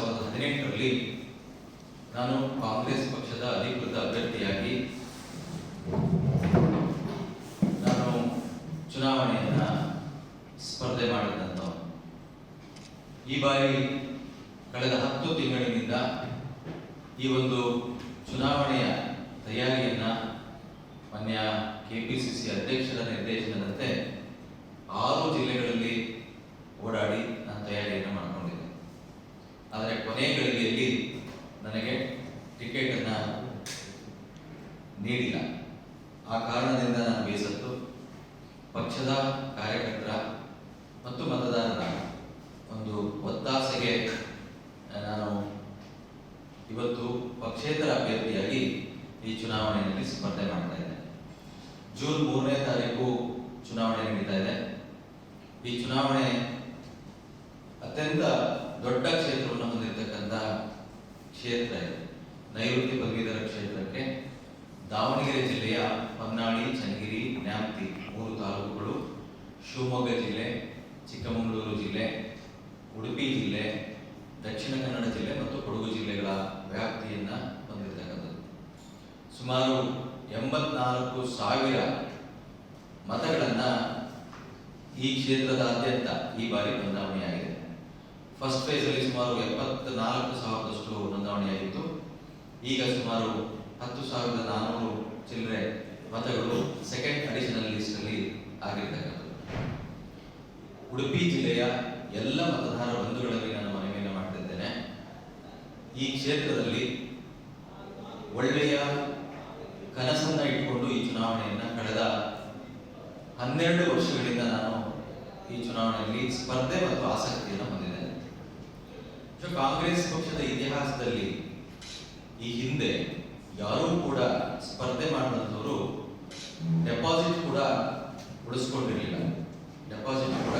ಸಾವಿರದ ಹದಿನೆಂಟರಲ್ಲಿ ನಾನು ಕಾಂಗ್ರೆಸ್ ಪಕ್ಷದ ಅಧಿಕೃತ ಅಭ್ಯರ್ಥಿಯಾಗಿ ನಾನು ಚುನಾವಣೆಯನ್ನ ಸ್ಪರ್ಧೆ ಮಾಡಿದಂಥ ಈ ಬಾರಿ ಕಳೆದ ಹತ್ತು ತಿಂಗಳಿನಿಂದ ಈ ಒಂದು ಚುನಾವಣೆಯ ತಯಾರಿಯನ್ನ ಮಾನ್ಯ ಕೆಪಿಸಿಸಿ ಅಧ್ಯಕ್ಷರ ನಿರ್ದೇಶನದಂತೆ ಆರು ಜಿಲ್ಲೆಗಳಲ್ಲಿ ಓಡಾಡಿ ನಾನು ತಯಾರಿಯನ್ನು ಮಾಡಿಕೊಂಡಿದ್ದೆ ಆದರೆ ಕೊನೆ ಗಳಿಗೆಯಲ್ಲಿ ನನಗೆ ಟಿಕೆಟ್ ಅನ್ನ ನೀಡಿಲ್ಲ ಆ ಕಾರಣದಿಂದ ನಾನು ಬೇಸತ್ತು ಪಕ್ಷದ ಕಾರ್ಯಕರ್ತರ ಮತ್ತು ಮತದಾರರ ಒಂದು ನಾನು ಇವತ್ತು ಪಕ್ಷೇತರ ಅಭ್ಯರ್ಥಿಯಾಗಿ ಈ ಚುನಾವಣೆಯಲ್ಲಿ ಸ್ಪರ್ಧೆ ಮಾಡ್ತಾ ಇದ್ದೇನೆ ಜೂನ್ ಮೂರನೇ ತಾರೀಕು ಚುನಾವಣೆ ನಡೀತಾ ಇದೆ. ಈ ಚುನಾವಣೆ ಅತ್ಯಂತ ದೊಡ್ಡ ಕ್ಷೇತ್ರವನ್ನು ಹೊಂದಿರತಕ್ಕಂಥ ಕ್ಷೇತ್ರ ಇದೆ. ನೈಋತ್ಯ ಪದವೀಧರ ಕ್ಷೇತ್ರಕ್ಕೆ ದಾವಣಗೆರೆ ಜಿಲ್ಲೆಯ ಹೊನ್ನಾಳಿ ಚನ್ನಗಿರಿ, ನ್ಯಾಮತಿ ಮೂರು ತಾಲೂಕುಗಳು, ಶಿವಮೊಗ್ಗ ಜಿಲ್ಲೆ, ಚಿಕ್ಕಮಗಳೂರು ಜಿಲ್ಲೆ ಉಡುಪಿ ಜಿಲ್ಲೆ, ದಕ್ಷಿಣ ಕನ್ನಡ ಜಿಲ್ಲೆ ಮತ್ತು ಕೊಡಗು ಜಿಲ್ಲೆಗಳ ವ್ಯಾಪ್ತಿಯನ್ನ ಹೊಂದಿರತಕ್ಕಂಥದ್ದು. ಸುಮಾರು ಎಂಬತ್ನಾಲ್ಕು ಸಾವಿರ ಮತಗಳನ್ನು ಈ ಕ್ಷೇತ್ರದಾದ್ಯಂತ ಈ ಬಾರಿ ನೋಂದಾವಣೆಯಾಗಿದೆ. ಫಸ್ಟ್ ಫೇಸಲ್ಲಿ ಸುಮಾರು ಎಪ್ಪತ್ನಾಲ್ಕು ಸಾವಿರದಷ್ಟು ನೋಂದಾವಣೆಯಾಗಿತ್ತು. ಈಗ ಸುಮಾರು ಹತ್ತು ಸಾವಿರದ ನಾನ್ನೂರು ಚಿಲ್ಲರೆ ಮತಗಳು ಸೆಕೆಂಡ್ ಅಡಿಷನಲ್ ಲಿಸ್ಟ್ ಅಲ್ಲಿ ಆಗಿರ್ತಕ್ಕಂಥದ್ದು. ಉಡುಪಿ ಜಿಲ್ಲೆಯ ಎಲ್ಲ ಮತದಾರ ಬಂಧುಗಳಲ್ಲಿ ನಾನು ಮನವಿಯನ್ನು ಮಾಡ್ತಿದ್ದೇನೆ. ಈ ಕ್ಷೇತ್ರದಲ್ಲಿ ಒಳ್ಳೆಯ ಕನಸನ್ನ ಇಟ್ಕೊಂಡು ಈ ಚುನಾವಣೆಯನ್ನು ಕಳೆದ ಹನ್ನೆರಡು ವರ್ಷಗಳಿಂದ ನಾನು ಈ ಚುನಾವಣೆಯಲ್ಲಿ ಸ್ಪರ್ಧೆ ಮತ್ತು ಆಸಕ್ತಿಯನ್ನು ಹೊಂದಿದ್ದೇನೆ. ಕಾಂಗ್ರೆಸ್ ಪಕ್ಷದ ಇತಿಹಾಸದಲ್ಲಿ ಈ ಹಿಂದೆ ಯಾರೂ ಕೂಡ ಸ್ಪರ್ಧೆ ಮಾಡಿದಂಥವರು ಡೆಪಾಸಿಟ್ ಕೂಡ ಉಳಿಸ್ಕೊಂಡಿರಲಿಲ್ಲ. ಡೆಪಾಸಿಟ್ ಕೂಡ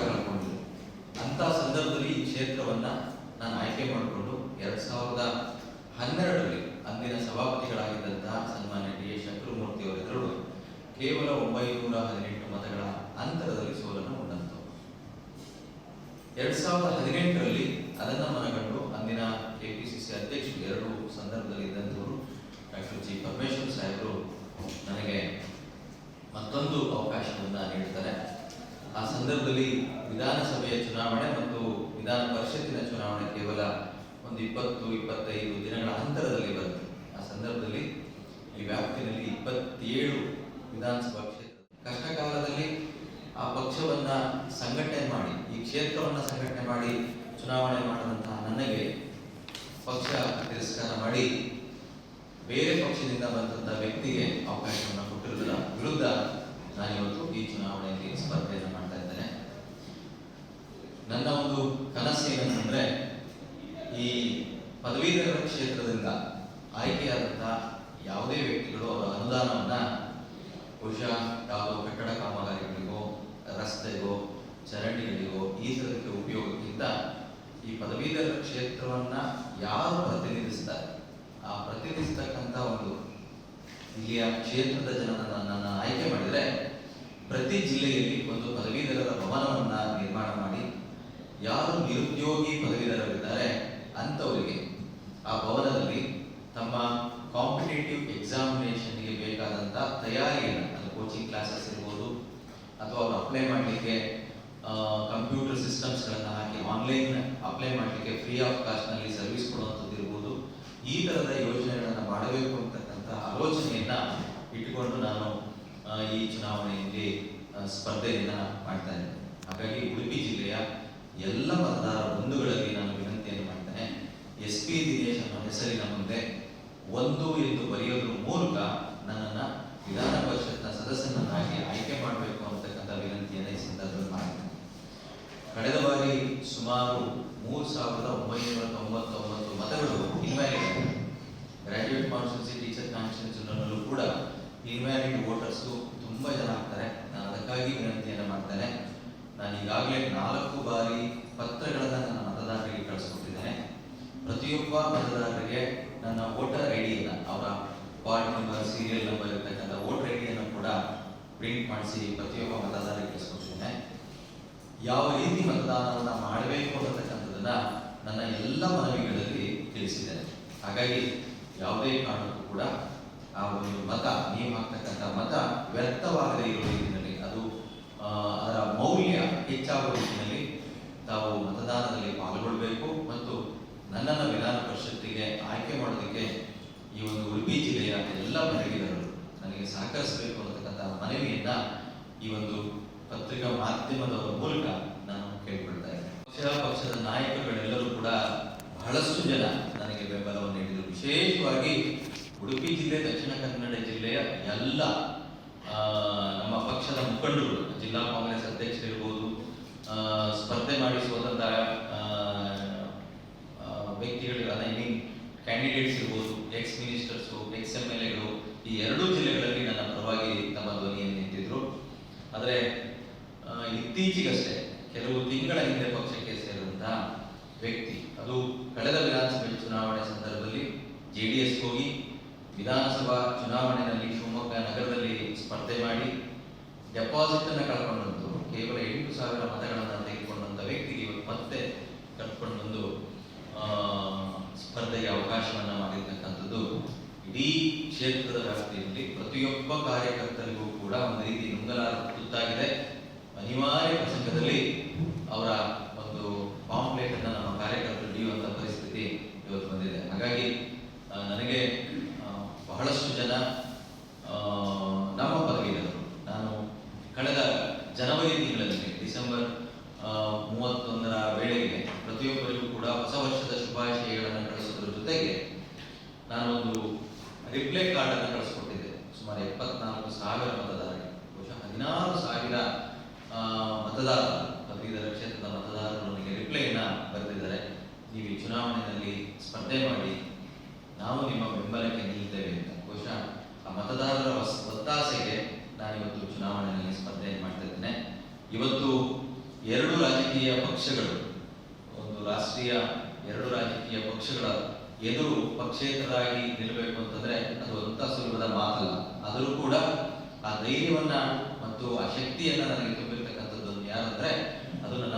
ಸಂದರ್ಭದಲ್ಲಿ ಈ ಕ್ಷೇತ್ರವನ್ನ ನಾನು ಆಯ್ಕೆ ಮಾಡಿಕೊಂಡು ಎರಡ್ ಸಾವಿರದ ಹನ್ನೆರಡರಲ್ಲಿ ಅಂದಿನ ಸಭಾಪತಿಗಳಾಗಿದ್ದಂತಹ ಸನ್ಮಾನ್ಯ ಡಿ ಎಸ್ ಶಂಕರಮೂರ್ತಿ ಅವರೆದುರು ಕೇವಲ ಒಂಬೈನೂರ ಹದಿನೆಂಟು ಮತಗಳ ಅಂತರದಲ್ಲಿ ಸೋಲನ್ನು ಉಂಡಂತವರು ಎರಡ್ ಸಾವಿರದ ಹದಿನೆಂಟರಲ್ಲಿ ಅದನ್ನ ಮನಗಂಡು ಅಂದಿನ ಕೆಪಿಸಿಸಿ ಅಧ್ಯಕ್ಷರು ಎರಡು ಸಂದರ್ಭದಲ್ಲಿ ಇದ್ದಂಥವರು ಡಾಕ್ಟರ್ ಜಿ ಪರಮೇಶ್ವರ್ ಸಾಹೇಬರು ನನಗೆ ಮತ್ತೊಂದು ಅವಕಾಶವನ್ನು ನೀಡ್ತಾರೆ. ಆ ಸಂದರ್ಭದಲ್ಲಿ ವಿಧಾನಸಭೆಯ ಚುನಾವಣೆ ಮತ್ತು ವಿಧಾನ ಪರಿಷತ್ತಿನ ಚುನಾವಣೆ ಕೇವಲ ಒಂದು ಇಪ್ಪತ್ತು, ಇಪ್ಪತ್ತೈದು ದಿನಗಳ ಅಂತರದಲ್ಲಿ ಬಂತು. ಆ ಸಂದರ್ಭದಲ್ಲಿ ಈ ವ್ಯಾಪ್ತಿನಲ್ಲಿ ಇಪ್ಪತ್ತೇಳು ವಿಧಾನಸಭಾ ಕ್ಷೇತ್ರ ಕಷ್ಟ ಕಾಲದಲ್ಲಿ ಆ ಪಕ್ಷವನ್ನ ಸಂಘಟನೆ ಮಾಡಿ, ಈ ಕ್ಷೇತ್ರವನ್ನ ಸಂಘಟನೆ ಮಾಡಿ ಚುನಾವಣೆ ಮಾಡುವಂತಹ ನನಗೆ ಪಕ್ಷ ತಿರಸ್ಕಾರ ಮಾಡಿ, ಬೇರೆ ಪಕ್ಷದಿಂದ ಬಂದಂತಹ ವ್ಯಕ್ತಿಗೆ ಅವಕಾಶವನ್ನು ಕೊಟ್ಟಿರುವುದರ ವಿರುದ್ಧ ನಾನಿವತ್ತು ಈ ಚುನಾವಣೆಯಲ್ಲಿ ಸ್ಪರ್ಧೆಯನ್ನು ಮಾಡ್ತಾ ಇದ್ದೇನೆ ನನ್ನ ಒಂದು ಕನಸು ಏನಂತಂದ್ರೆ, ಈ ಪದವೀಧರ ಕ್ಷೇತ್ರದಿಂದ ಆಯ್ಕೆಯಾದಂತಹ ಯಾವುದೇ ವ್ಯಕ್ತಿಗಳು ಅವರ ಅನುದಾನವನ್ನ ಬಹುಶಃ ಯಾವುದೋ ಕಟ್ಟಡ ಕಾಮಗಾರಿಗಳಿಗೋ, ರಸ್ತೆಗೋ, ಚರಂಡಿಗಳಿಗೋ ಈ ತರಕ್ಕೆ ಉಪಯೋಗಕ್ಕಿಂತ ಈ ಪದವೀಧರ ಕ್ಷೇತ್ರವನ್ನ ಯಾರು ಪ್ರತಿನಿಧಿಸ್ತಾರೆ? ಆ ಪ್ರತಿನಿಧಿಸ್ತಕ್ಕಂಥ ಒಂದು ಇಲ್ಲಿಯ ಕ್ಷೇತ್ರದ ಜನರನ್ನು ನನ್ನ ಆಯ್ಕೆ ಮಾಡಿದರೆ, ಪ್ರತಿ ಜಿಲ್ಲೆಯಲ್ಲಿ ಒಂದು ಪದವೀಧರರ ಭವನವನ್ನ ನಿರ್ಮಾಣ ಮಾಡಿ ಯಾರು ನಿರುದ್ಯೋಗಿ ಪದವೀಧರರಿದ್ದಾರೆ ಅಂಥವರಿಗೆ ಆ ಭವನದಲ್ಲಿ ತಮ್ಮ ಕಾಂಪಿಟೇಟಿವ್ ಎಕ್ಸಾಮಿನೇಷನ್ಗೆ ಬೇಕಾದಂಥ ತಯಾರಿಯನ್ನು, ಅದು ಕೋಚಿಂಗ್ ಕ್ಲಾಸಸ್ ಇರ್ಬೋದು, ಅಥವಾ ಅವರು ಅಪ್ಲೈ ಮಾಡಲಿಕ್ಕೆ ಕಂಪ್ಯೂಟರ್ ಸಿಸ್ಟಮ್ಸ್ಗಳನ್ನು ಹಾಕಿ ಆನ್ಲೈನ್ ಅಪ್ಲೈ ಮಾಡಲಿಕ್ಕೆ ಫ್ರೀ ಆಫ್ ಕಾಸ್ಟ್ನಲ್ಲಿ ಸರ್ವಿಸ್ ಕೊಡುವಂಥದ್ದು ಇರ್ಬೋದು. ಈ ಥರದ ಯೋಜನೆಗಳನ್ನು ಮಾಡಬೇಕು ಅಂತಕ್ಕಂಥ ಆಲೋಚನೆಯನ್ನು ಇಟ್ಟುಕೊಂಡು ನಾನು ಈ ಚುನಾವಣೆಯಲ್ಲಿ ಸ್ಪರ್ಧೆಯನ್ನ ಮಾಡ್ತಾ ಇದ್ದೇನೆ. ಹಾಗಾಗಿ ಉಡುಪಿ ಜಿಲ್ಲೆಯ ಎಲ್ಲ ಮತದಾರ ಬಂಧುಗಳಲ್ಲಿ ನಾನು ವಿನಂತಿಯನ್ನು ಮಾಡ್ತೇನೆ. ಎಸ್ ಪಿ ದಿನೇಶ್ ಅನ್ನೋ ಹೆಸರಿನ ಮುಂದೆ ಒಂದು ಎಂದು ಬರೆಯೋದ್ರ ಮೂಲಕ ನನ್ನನ್ನ ವಿಧಾನ ಪರಿಷತ್ನ ಸದಸ್ಯನನ್ನಾಗಿ ಆಯ್ಕೆ ಮಾಡಬೇಕು ಅಂತಕ್ಕಂಥ ವಿನಂತಿಯನ್ನು ಈ ಸಂದರ್ಭದಲ್ಲಿ ಮಾಡ್ತೇನೆ. ಕಳೆದ ಬಾರಿ ಸುಮಾರು ಮೂರು ಸಾವಿರದ ಒಂಬೈನೂರ ತೊಂಬತ್ತೊಂಬತ್ತು ಮತಗಳು ಇನ್ವ್ಯಾಲಿಡ್ ಗ್ರಾಜ್ಯುಯೇಟ್ ಕಾನ್ಸ್ಟಿಟ್ಯೂನ್ಸಿ ಟೀಚರ್ ಕಾನ್ಸ್ಟಿಟ್ಯೂನ್ಸಿನಲ್ಲೂ ಕೂಡ ಇನ್ವ್ಯಾಲಿಡ್ ವೋಟರ್ಸು ತುಂಬಾ ಜನ ಆಗ್ತಾರೆ. ನಾನು ಅದಕ್ಕಾಗಿ ವಿನಂತಿಯನ್ನು ಮಾಡ್ತೇನೆ. ನಾನು ಈಗಾಗಲೇ ನಾಲ್ಕು ಬಾರಿ ಪತ್ರಗಳನ್ನು ನನ್ನ ಮತದಾರರಿಗೆ ಕಳಿಸ್ಕೊಟ್ಟಿದ್ದೇನೆ. ಪ್ರತಿಯೊಬ್ಬ ಮತದಾರರಿಗೆ ನನ್ನ ವೋಟರ್ ಐ ಡಿಯನ್ನು ಅವರ ವಾರ್ಡ್ ನಂಬರ್ ಸೀರಿಯಲ್ ನಂಬರ್ ಇರ್ತಕ್ಕಂಥ ವೋಟರ್ ಐ ಡಿಯನ್ನು ಕೂಡ ಪ್ರಿಂಟ್ ಮಾಡಿಸಿ ಪ್ರತಿಯೊಬ್ಬ ಮತದಾರರಿಗೆ ಕಳಿಸ್ಕೊಟ್ಟಿದ್ದೇನೆ. ಯಾವ ರೀತಿ ಮತದಾನವನ್ನ ಮಾಡಬೇಕು ಅನ್ನತಕ್ಕಂಥದ್ದನ್ನ ನನ್ನ ಎಲ್ಲ ಮನವಿಗಳಲ್ಲಿ ತಿಳಿಸಿದ್ದಾರೆ ಹಾಗಾಗಿ ಯಾವುದೇ ಕಾರಣಕ್ಕೂ ಕೂಡ ಆ ಒಂದು ಮತ, ನೀವು ಹಾಕ್ತಕ್ಕಂಥ ಮತ ವ್ಯರ್ಥವಾಗದೇ ಇರುವ ಅದರ ಮೌಲ್ಯ ಹೆಚ್ಚಾಗುವ ನಿಟ್ಟಿನಲ್ಲಿ ತಾವು ಮತದಾನದಲ್ಲಿ ಪಾಲ್ಗೊಳ್ಬೇಕು ಮತ್ತು ನನ್ನನ್ನು ವಿಧಾನ ಪರಿಷತ್ತಿಗೆ ಆಯ್ಕೆ ಮಾಡೋದಕ್ಕೆ ಈ ಒಂದು ಉಡುಪಿ ಜಿಲ್ಲೆಯ ಎಲ್ಲ ಮನೆಗಿರರು ನನಗೆ ಸಹಕರಿಸಬೇಕು ಅನ್ನತಕ್ಕಂಥ ಮನವಿಯನ್ನ ಈ ಒಂದು ಪತ್ರಿಕಾ ಮಾಧ್ಯಮದ ಮೂಲಕ ನಾನು ಕೇಳ್ಕೊಳ್ತಾ ಇದ್ದೇನೆ. ಪಕ್ಷ, ಪಕ್ಷದ ನಾಯಕರುಗಳೆಲ್ಲರೂ ಕೂಡ ಬಹಳಷ್ಟು ಜನ ನನಗೆ ಬೆಂಬಲವನ್ನು ನೀಡಿದರು. ವಿಶೇಷವಾಗಿ ಉಡುಪಿ ಜಿಲ್ಲೆ, ದಕ್ಷಿಣ ಕನ್ನಡ ಜಿಲ್ಲೆಯ ಎಲ್ಲ ಪಕ್ಷದ ಮುಖಂಡರು ಜಿಲ್ಲಾ ಕಾಂಗ್ರೆಸ್ ಅಧ್ಯಕ್ಷರಿರ್ಬೋದು ಸ್ಪರ್ಧೆ ಮಾಡಿ ಸ್ವತಂತ್ರ ವ್ಯಕ್ತಿಗಳು ಮೀನ್ ಕ್ಯಾಂಡಿಡೇಟ್ಸ್ ಇರ್ಬೋದು ex ministers ex M L ಎಗಳು ಈ ಎರಡೂ ಜಿಲ್ಲೆಗಳಲ್ಲಿ ನನ್ನ ಪರವಾಗಿ ತಮ್ಮ ಧ್ವನಿಯನ್ನು ನಿಂತಿದ್ರು. ಆದರೆ ಇತ್ತೀಚೆಗಷ್ಟೇ, ಕೆಲವು ತಿಂಗಳ ಹಿಂದೆ ಪಕ್ಷಕ್ಕೆ ಸೇರಿದಂತಹ ವ್ಯಕ್ತಿ, ಅದು ಕಳೆದ ವಿಧಾನಸಭೆ ಚುನಾವಣೆ ಸಂದರ್ಭದಲ್ಲಿ ಜೆ ಹೋಗಿ ವಿಧಾನಸಭಾ ಚುನಾವಣೆಯಲ್ಲಿ ಶಿವಮೊಗ್ಗ ನಗರದಲ್ಲಿ ಸ್ಪರ್ಧೆ ಮಾಡಿ ಡೆಪಾಸಿಟ್ ಅನ್ನು ಕಳ್ಕೊಂಡಂತು ಕೇವಲ ಎಂಟು ಸಾವಿರ ಮತಗಳನ್ನು ತೆಗೆದುಕೊಂಡಂತ ವ್ಯಕ್ತಿಗೆ ಇವತ್ತು ಮತ್ತೆ ಕಟ್ಕೊಂಡು ಬಂದು ಸ್ಪರ್ಧೆಗೆ ಅವಕಾಶವನ್ನು ಮಾಡಿರ್ತಕ್ಕಂಥದ್ದು ಇಡೀ ಕ್ಷೇತ್ರದ ವ್ಯಾಪ್ತಿಯಲ್ಲಿ ಪ್ರತಿಯೊಬ್ಬ ಕಾರ್ಯಕರ್ತರಿಗೂ ಕೂಡ ಒಂದು ರೀತಿ ನುಂಗಲಾರ ತುತ್ತಾಗಿದೆ. ಅನಿವಾರ್ಯ ಪ್ರಸಂಗದಲ್ಲಿ ಅವರ ಒಂದು ಪಾಂಪ್ಲೇಟ್ ಅನ್ನು ನಮ್ಮ ಕಾರ್ಯಕರ್ತರು ಪರಿಸ್ಥಿತಿ ಇವತ್ತು ಬಂದಿದೆ. ಹಾಗಾಗಿ ನನಗೆ ಆ, ಬಹಳಷ್ಟು ಜನ ಆ, ನಮ್ಮ ಪದವೀಧರರು ನಾನು ಕಳೆದ ಜನವರಿ ತಿಂಗಳಲ್ಲಿ ಡಿಸೆಂಬರ್ ಆ, ಮೂವತ್ತೊಂದರ ವೇಳೆಗೆ ಪ್ರತಿಯೊಬ್ಬರಿಗೂ ಕೂಡ ಹೊಸ ವರ್ಷದ ಶುಭಾಶಯಗಳನ್ನು ಕಳಿಸೋದ್ರ ಜೊತೆಗೆ ನಾನೊಂದು ರಿಪ್ಲೈ ಕಾರ್ಡ್ ಅನ್ನು ಕಳಿಸ್ಕೊಟ್ಟಿದ್ದೆ. ಸುಮಾರು ಎಪ್ಪತ್ನಾಲ್ಕು ಸಾವಿರ ಮತದಾರರಿಗೆ. ಬಹುಶಃ ಹದಿನಾರು ಸಾವಿರ ಮತದಾರರು ಪದವೀಧರ ಕ್ಷೇತ್ರದ ಮತದಾರರು ನನಗೆ ರಿಪ್ಲೈನ ಬರೆದಿದ್ದಾರೆ. ನೀವು ಈ ಚುನಾವಣೆಯಲ್ಲಿ ಸ್ಪರ್ಧೆ ಮಾಡಿ ನಾವು ನಿಮ್ಮ ಬೆಂಬಲಕ್ಕೆ ನಿಲ್ತೇವೆ ಅಂತ. ಬಹುಶಃ ಆ ಮತದಾರರ ಒತ್ತಾಸೆಗೆ ನಾನಿವತ್ತು ಚುನಾವಣೆಯಲ್ಲಿ ಸ್ಪರ್ಧೆ ಮಾಡ್ತಾ ಇದ್ದೇನೆ ಇವತ್ತು ಎರಡು ರಾಜಕೀಯ ಪಕ್ಷಗಳು ಒಂದು ರಾಷ್ಟ್ರೀಯ ಎರಡು ರಾಜಕೀಯ ಪಕ್ಷಗಳ ಎದುರು ಪಕ್ಷೇತರಾಗಿ ನಿಲ್ಲಬೇಕು ಅಂತಂದ್ರೆ ಅದು ಅಂತ ಸುಲಭದ ಮಾತಲ್ಲ. ಆದರೂ ಕೂಡ ಆ ಧೈರ್ಯವನ್ನ ಮತ್ತು ಆ ಶಕ್ತಿಯನ್ನ ನನಗೆ ತುಂಬಿರ್ತಕ್ಕಂಥದ್ದು ಯಾರಂದ್ರೆ ಅದು ನನ್ನ